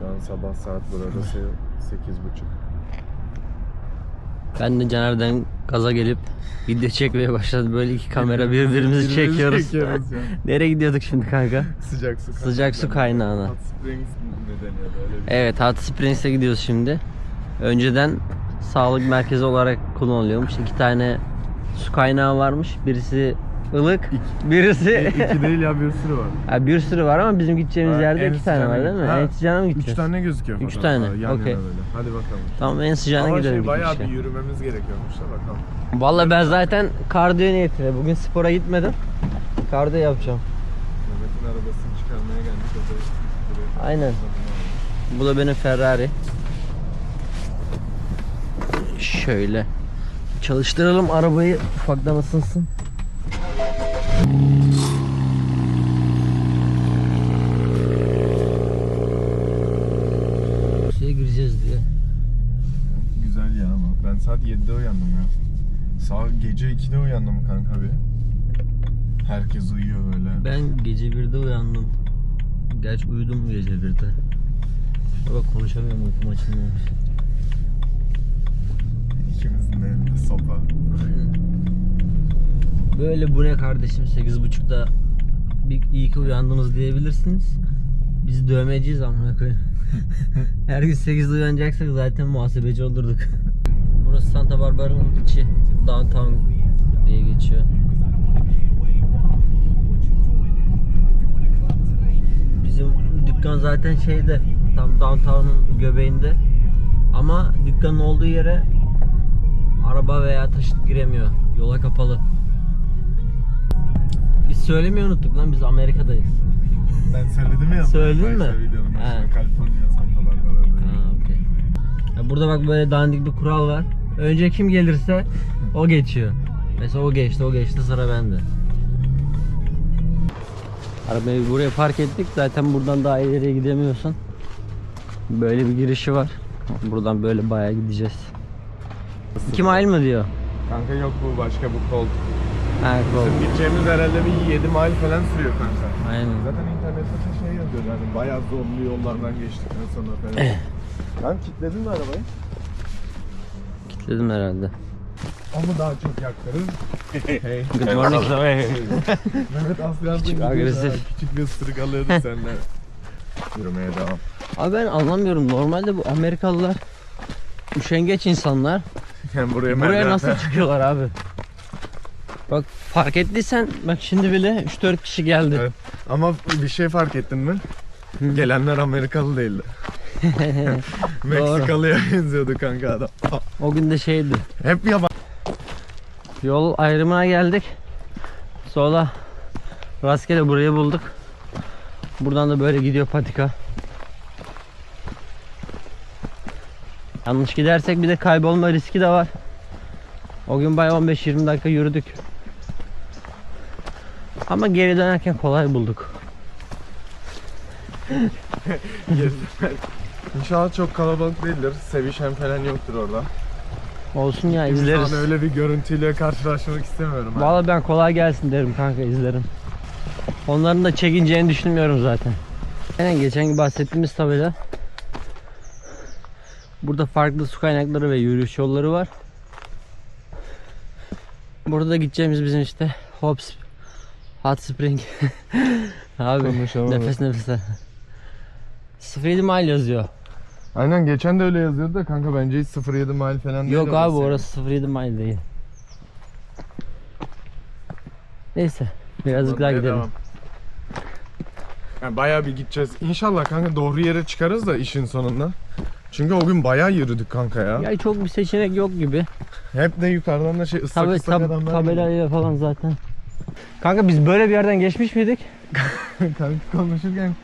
Şu an sabah saat burada 8.30. Ben de Caner'den gaza gelip video çekmeye başladım. Böyle iki kamera birbirimizi çekiyoruz. Çekiyoruz. Nereye gidiyorduk şimdi kanka? Sıcak su Sıcak su kaynağına. Hot Springs ne deniyordu öyle bir Evet Hot Springs'e gidiyoruz şimdi. Önceden sağlık merkezi olarak kullanılıyormuş. İki tane su kaynağı varmış. Birisi ılık, birisi... şey. İki değil ya bir sürü var. Ha, bir sürü var ama bizim gideceğimiz Ha, yerde iki tane var değil mi? Ha, En sıcağına mı Üç gideceğiz? tane gözüküyor Üç tane, Yan yana böyle. Hadi bakalım. Tamam en sıcağına Ama gidelim. şey bayağı bir yürümemiz gerekiyormuş da bakalım. Vallahi ben zaten kardiyo niyetine bugün spora gitmedim. Kardiyo yapacağım. Mehmet'in arabasını çıkarmaya geldik. Aynen. Bu da benim Ferrari. Şöyle çalıştıralım arabayı ufaktan ısınsın. Suya gireceğiz diye. Güzel ya ama. Ben saat 7'de uyandım ya. Saat gece 2'de uyandım kanka bir. Herkes uyuyor böyle. Ben gece 1'de uyandım. Gerçi uyudum gece 1'de. Bak konuşamıyorum uykum açılmamış. İkimizin de elinde sopa. Böyle bu ne kardeşim 8.30'da bir iyi ki uyandınız diyebilirsiniz. Biz dövmeciyiz amına koyayım. Her gün 8'de uyanacaksak zaten muhasebeci olurduk. Burası Santa Barbara'nın içi. Downtown diye geçiyor. Bizim dükkan zaten şeyde tam downtown'un göbeğinde. Ama dükkanın olduğu yere araba veya taşıt giremiyor. Yola kapalı. Söylemeyi unuttuk lan biz Amerika'dayız. Ben söyledim ya. Söyledin mi? Videonun başında. Ha. Kaliforniya. Ha okey. Ya burada bak böyle dandik bir kural var. Önce kim gelirse o geçiyor. Mesela o geçti, o geçti sıra bende. Arabayı buraya park ettik. Zaten buradan daha ileriye gidemiyorsun. Böyle bir girişi var. Buradan böyle bayağı gideceğiz. 2 mile mı diyor? Kanka yok bu başka bu kol. Kol. Bizim gideceğimiz herhalde bir 7 mile falan sürüyor kanka. Aynen. Zaten internette de şey yazıyor yani bayağı zorlu yollardan geçtikten sonra falan. Lan kilitledin mi arabayı? Kilitledim herhalde. O mu daha çok yaktırır? hey. Good morning. Mehmet Aslan Küçük, agresif. Küçük bir ısırık alıyordu senden. Yürümeye devam. Abi ben anlamıyorum. Normalde bu Amerikalılar üşengeç insanlar. Yani buraya, Buraya merdiven- nasıl çıkıyorlar abi? Bak fark ettiysen bak şimdi bile 3-4 kişi geldi. Evet. Ama bir şey fark ettin mi? Gelenler Amerikalı değildi. Meksikalıya benziyordu kanka adam. O gün de şeydi. Hep yabancı. Yol ayrımına geldik. Sonra rastgele burayı bulduk. Buradan da böyle gidiyor patika. Yanlış gidersek bir de kaybolma riski de var. O gün bayağı 15-20 dakika yürüdük. Ama geri dönerken kolay bulduk. İnşallah çok kalabalık değildir. Sevişen falan yoktur orada. Olsun ya İzleriz. izleriz. öyle bir görüntüyle karşılaşmak istemiyorum. ben. Vallahi ben kolay gelsin derim kanka izlerim. Onların da çekineceğini düşünmüyorum zaten. Aynen geçen gibi bahsettiğimiz tabela. Burada farklı su kaynakları ve yürüyüş yolları var. Burada gideceğimiz bizim işte Hops Hot Spring. Abi Konuşamadım. nefes nefese. 07 mile yazıyor. Aynen geçen de öyle yazıyordu da kanka bence hiç 07 mile falan değil Yok abi orası. orası 07 mile değil. Neyse birazcık daha gidelim. devam. Yani bayağı bir gideceğiz. İnşallah kanka doğru yere çıkarız da işin sonunda. Çünkü o gün bayağı yürüdük kanka ya. Ya çok bir seçenek yok gibi. Hep de yukarıdan da şey ıslak Tabi ıslak tab- adamlar tabelayla falan zaten. Kanka biz böyle bir yerden geçmiş miydik? Kanka konuşurken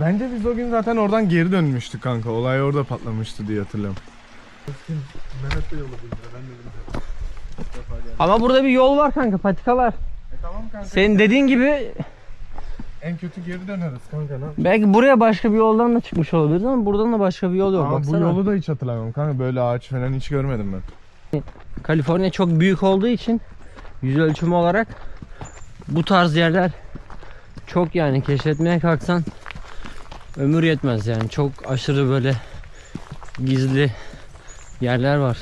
Bence biz o gün zaten oradan geri dönmüştük kanka. Olay orada patlamıştı diye hatırlıyorum. Mehmet de yolu bildi. Ben de bilmiyorum. Ama burada bir yol var kanka patikalar. E tamam kanka. Senin dediğin gibi En kötü geri döneriz kanka. Ne? belki buraya başka bir yoldan da çıkmış olabiliriz ama buradan da başka bir yol yok. Ama bu Baksana. yolu da hiç hatırlamıyorum kanka. Böyle ağaç falan hiç görmedim ben. Kaliforniya çok büyük olduğu için yüz ölçümü olarak bu tarz yerler çok yani keşfetmeye kalksan ömür yetmez yani. Çok aşırı böyle gizli yerler var.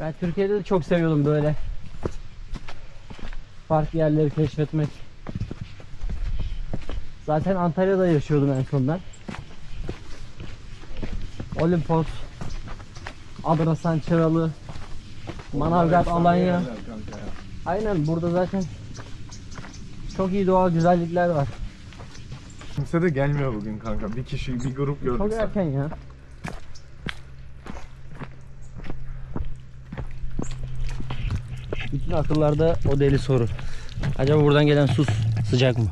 Ben Türkiye'de de çok seviyordum böyle farklı yerleri keşfetmek. Zaten Antalya'da yaşıyordum en son. Olimpos, Adrasan, Çıralı, Manavgat, Alanya. Aynen burada zaten çok iyi doğal güzellikler var. Kimse de gelmiyor bugün kanka. Bir kişi, bir grup gördük. Çok erken ya. Bütün akıllarda o deli soru. Acaba buradan gelen su sıcak mı?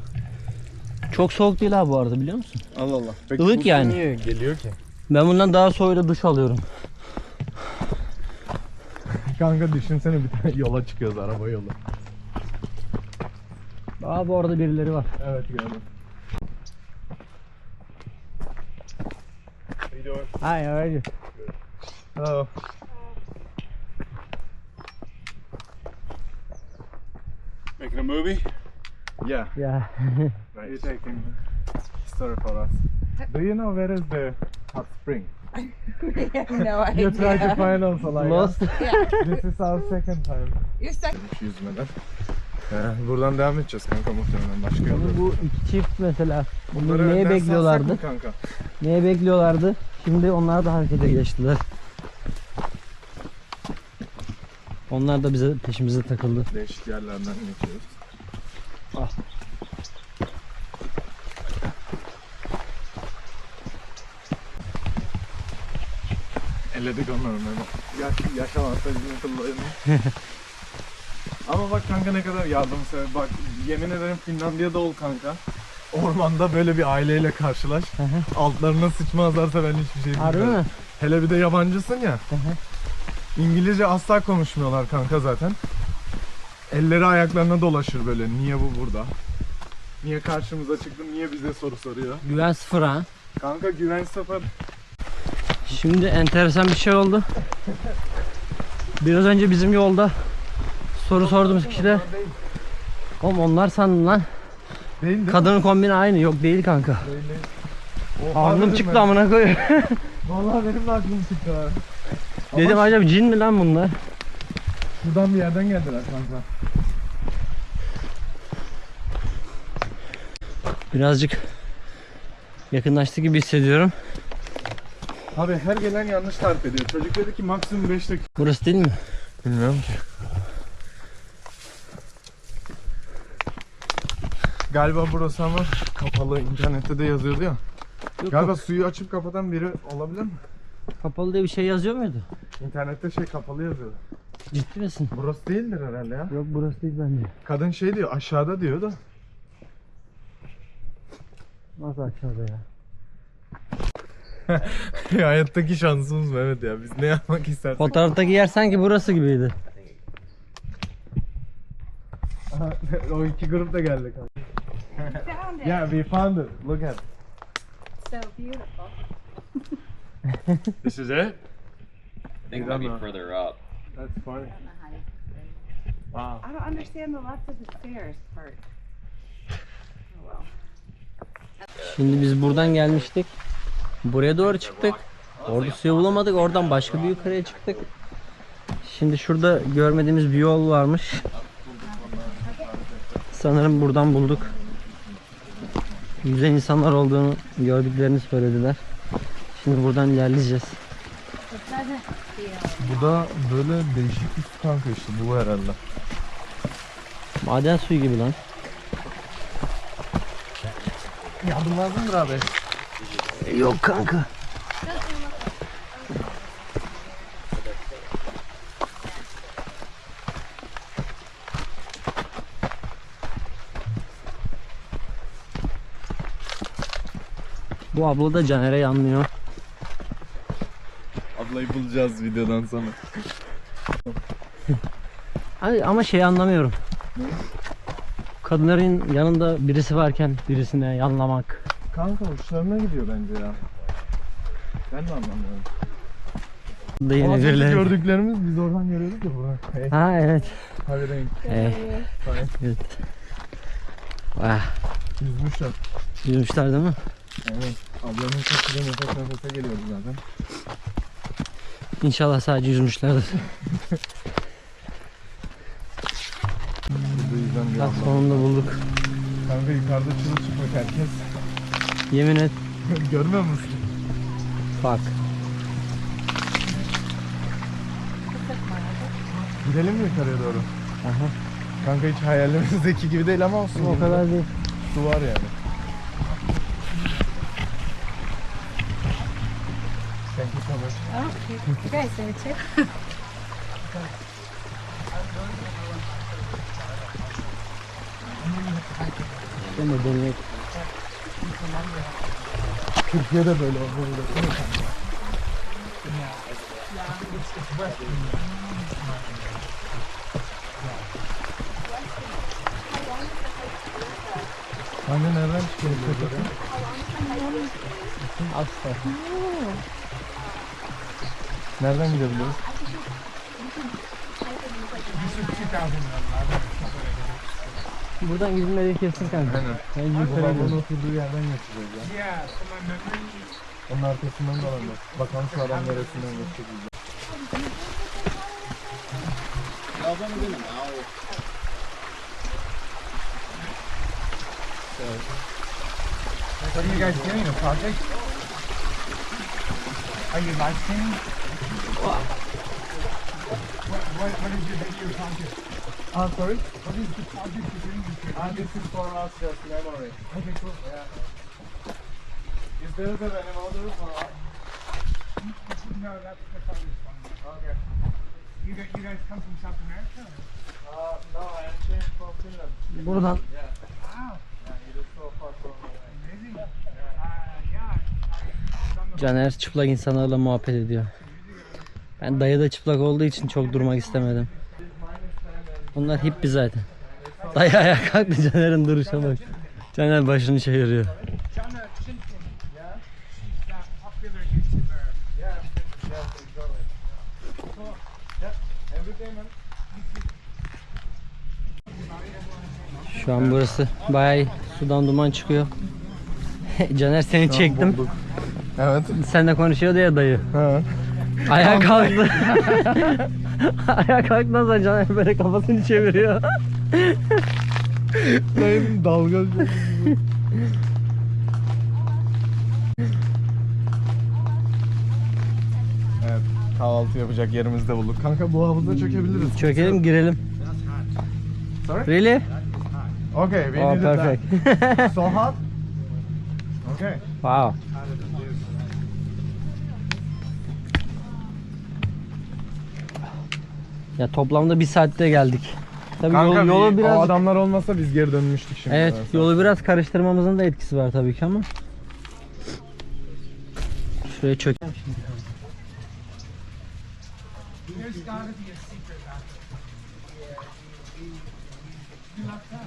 Çok soğuk değil ha bu arada biliyor musun? Allah Allah. Peki Ilık bu su yani. niye geliyor ki? Ben bundan daha soğuyla duş alıyorum. Kanka düşünsene bir tane yola çıkıyoruz araba yolu. Aa bu arada birileri var. Evet gördüm. Hi, how are you? Hello. Making a movie? Yeah. Yeah. Right. You're taking story for us. Do you know where is the hot spring? no idea. You try to find us like Lost. This is our second time. You're stuck. Yüzmeden. Ee, buradan devam edeceğiz kanka muhtemelen başka yolda. Ama bu iki çift mesela. Bunları neye bekliyorlardı? kanka? Neye bekliyorlardı? Şimdi onlar da harekete geçtiler. Onlar da bize peşimize takıldı. Değişik yerlerden geçiyoruz. Ah. Elledik onları Memo. Yaş, yaşamazsa bizim kıllarını. Ama bak kanka ne kadar yardımsever. Bak yemin ederim Finlandiya'da ol kanka. Ormanda böyle bir aileyle karşılaş. Altlarına sıçmazlarsa ben hiçbir şey Harbi bilmiyorum. mi? Hele bir de yabancısın ya. İngilizce asla konuşmuyorlar kanka zaten. Elleri ayaklarına dolaşır böyle. Niye bu burada? Niye karşımıza çıktı? Niye bize soru soruyor? Güven sıfır ha. Kanka güven sıfır. Şimdi enteresan bir şey oldu. Biraz önce bizim yolda soru sorduğumuz kişiler Oğlum onlar sandım lan. Değil değil? Kadının kombini aynı. Yok değil kanka. Değil, değil. Oha Aklım dedim çıktı ben. amına koyayım. Vallahi benim de aklım çıktı ha. Dedim Ama acaba cin mi lan bunlar? şuradan bir yerden geldiler kanka. Birazcık yakınlaştı gibi hissediyorum. Abi her gelen yanlış tarif ediyor. Çocuk dedi ki maksimum 5 dakika. Burası değil mi? Bilmiyorum ki. Galiba burası ama kapalı. internette de yazıyordu ya. Yok, Galiba yok. suyu açıp kapatan biri olabilir mi? Kapalı diye bir şey yazıyor muydu? İnternette şey kapalı yazıyordu. Ciddi misin? Burası değildir herhalde ya. Yok burası değil bence. Kadın şey diyor aşağıda diyor da. Nasıl aşağıda ya? Hayattaki şansımız Mehmet ya. Biz ne yapmak istersek. Fotoğraftaki yer sanki burası gibiydi. Aha, o iki grup da geldi kanka. Found it. Yeah, we found it. Look at. So beautiful. This is it? I think Don't know. be further up. That's funny. Wow. I don't understand the left of the stairs part. Oh well. Şimdi biz buradan gelmiştik. Buraya doğru çıktık. Orada suyu bulamadık. Oradan başka bir yukarıya çıktık. Şimdi şurada görmediğimiz bir yol varmış. Sanırım buradan bulduk. Güzel insanlar olduğunu gördüklerini söylediler. Şimdi buradan ilerleyeceğiz. Bu da böyle değişik bir su kanka işte bu herhalde. Maden suyu gibi lan. Yardım lazımdır abi. Yok kanka. Bu abla da Caner'e yanmıyor. Ablayı bulacağız videodan sonra. Ay, ama şey anlamıyorum. Kadınların yanında birisi varken birisine yanlamak. Kanka hoşlarına gidiyor bence ya. Ben de anlamıyorum. Da yine Az önce birileri. gördüklerimiz biz oradan görüyorduk ya buradan. Hey, Ha evet. hadi renk. Ee, Fine. evet. Vah. Yüzmüşler. Yüzmüşler değil mi? Evet. Ablamın sesiyle nefes nefese geliyordu zaten. İnşallah sadece yüzmüşlerdir. Burada yüzden bir Bak abla. sonunda bulduk. Kanka yukarıda çırılçıplak herkes. Yemin et. Görmüyor musun? Bak. Gidelim mi yukarıya doğru? Aha. Kanka hiç hayalimizdeki gibi değil ama olsun. O kadar değil. Su var yani. Thank you so much. Oh, you, guys did it too? Değil mi? Denemek. Türkiye'de böyle oldu. Anne nereden çıkıyor? Asla. Nereden gidebiliriz? Buradan gidilmediği kesin kanka. Aynen. Babamın gidiyoruz. oturduğu yerden geçeceğiz ya. Onun arkasından dolanıyor. Bakalım şu adam neresinden geçecek bize. What are you guys doing? A project? Are you live streaming? What, what, what is your video project? Ah, sorry? What is the doing? with your Ah, video? this is for us just memory. Okay, cool. Is there a benim order for us? No, that's the farthest one. Okay. You guys, you guys come from South America? Uh, no, I am from Finland. Buradan Wow, Yeah, it is so far from amazing. Yeah. I'm Caner çıplak insanlarla muhabbet ediyor. Ben dayı da çıplak olduğu için çok durmak istemedim. Bunlar hippi zaten. Dayı ayağa kalktı Caner'in duruşa bak. Caner başını çeviriyor. Şu an burası bayağı sudan duman çıkıyor. Caner seni çektim. Evet. Sen de konuşuyordu ya dayı. Ha. Ayağa kalktı. Ayağa kalktıktan sonra Caner böyle kafasını çeviriyor. Dayım dalga Evet, kahvaltı yapacak yerimizde bulduk. Kanka bu havuza çökebiliriz. Çökelim girelim. Sorry? Really? Okay, we Oh did perfect. that. So hot? Okay. wow. Ya toplamda bir saatte geldik. Tabii Kanka yol, yolu bir- biraz o adamlar olmasa biz geri dönmüştük şimdi. Evet, sana. yolu biraz karıştırmamızın da etkisi var tabii ki ama. Şuraya çök. There's gotta be a secret bathroom. You like that?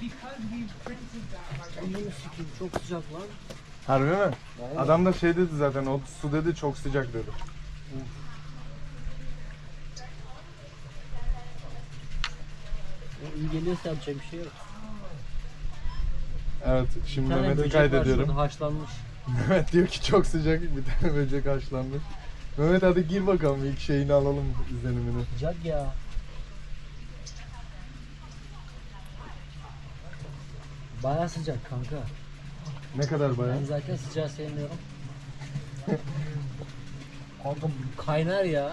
Because we printed that like Çok sıcak lan. Harbi mi? Adam da şey dedi zaten, o su dedi çok sıcak dedi. İyi geliyorsa yapacak bir şey yok. Evet, şimdi Bir tane Mehmet'i böcek var kaydediyorum. şurada, haşlanmış. Mehmet diyor ki çok sıcak, bir tane böcek haşlanmış. Mehmet hadi gir bakalım ilk şeyini alalım izlenimini. Sıcak ya. Baya sıcak kanka. Ne kadar bayağı? Ben zaten sıcağı sevmiyorum. kanka kaynar ya.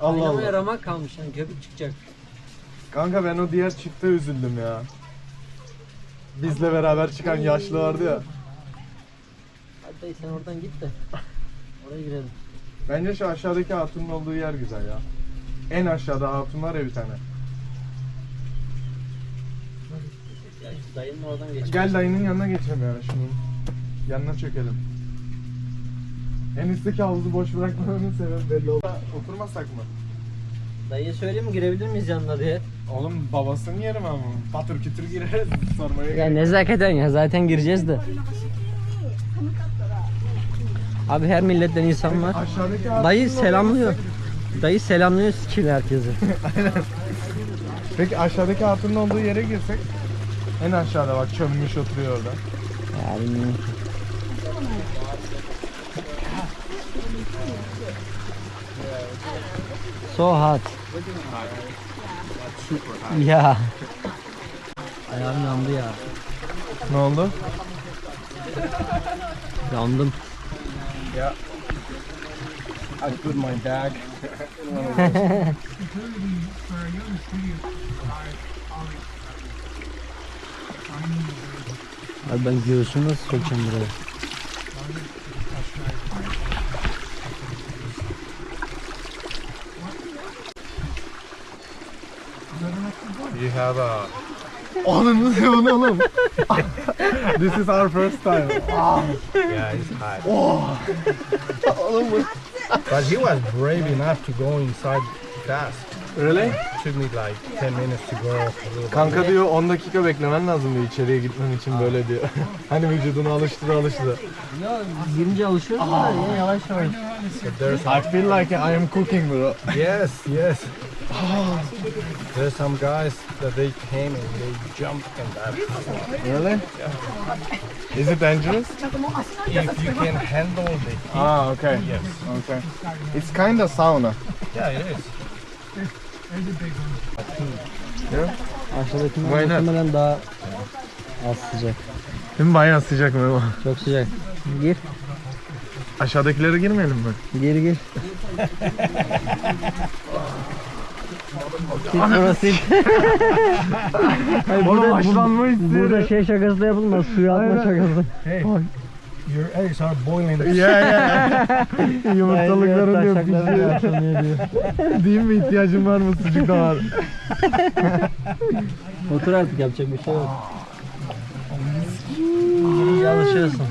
Allah Kaynamaya Allah. ramak kalmış yani köpük çıkacak. Kanka ben o diğer çifte üzüldüm ya. Bizle beraber çıkan yaşlı vardı ya. Hadi dayı sen oradan git de. Oraya girelim. Bence şu aşağıdaki hatunun olduğu yer güzel ya. En aşağıda hatun var ya bir tane. Ya şu dayının oradan geç. Gel dayının yanına geçelim ya şunun. Yanına çökelim. En üstteki havuzu boş bırakmanın sebebi belli oldu. Oturmasak mı? Dayıya söyleyeyim mi girebilir miyiz yanına diye. Oğlum babasının yeri mi ama? Patır kütür gireriz sormaya Ya nezaketen ya zaten gireceğiz de. Abi her milletten insan var. Aşağıdaki Dayı selamlıyor. Dayı selamlıyor skill herkesi. Peki aşağıdaki hatunun olduğu yere girsek en aşağıda bak çömmüş oturuyor orada. Ya bilmiyorum ki. Ya. Ayağım yandı ya. Ne oldu? Yandım. I put my bag. For a young studio, I always Abi ben göğsümü nasıl sokacağım buraya? You have a... Ananı sevin oğlum. This is our first time. Yeah, it's hot. but he was brave enough to go inside fast. Really? took me like 10 minutes to go a little bit. Kanka diyor 10 dakika beklemen lazım diyor içeriye gitmen için böyle diyor. hani vücudunu alıştıra alıştıra. Ya girince alışıyorsun da ya yavaş yavaş. There's I feel like I am cooking bro. yes, yes. There's some guys that they came and they jumped in that. Really? Is it dangerous? If you can handle the heat, Ah, okay. yes. Okay. It's kind of sauna. Yeah, it is. there's a big one. Aşağıdakinden Why not? muhtemelen daha az sıcak. Değil mi? Bayağı sıcak Memo. Çok sıcak. Gir. Aşağıdakilere girmeyelim mi? Gir gir. Sil. Hayır, Oğlum burada, haşlanma burada, şey şakası da yapılmaz. Suya atma şakası. Hey, your eggs are boiling. Ya ya. Yumurtalıkların diyor pişiyor. Değil mi? İhtiyacın var mı? Sucuk da var. Otur artık yapacak bir şey yok. Alışıyorsun.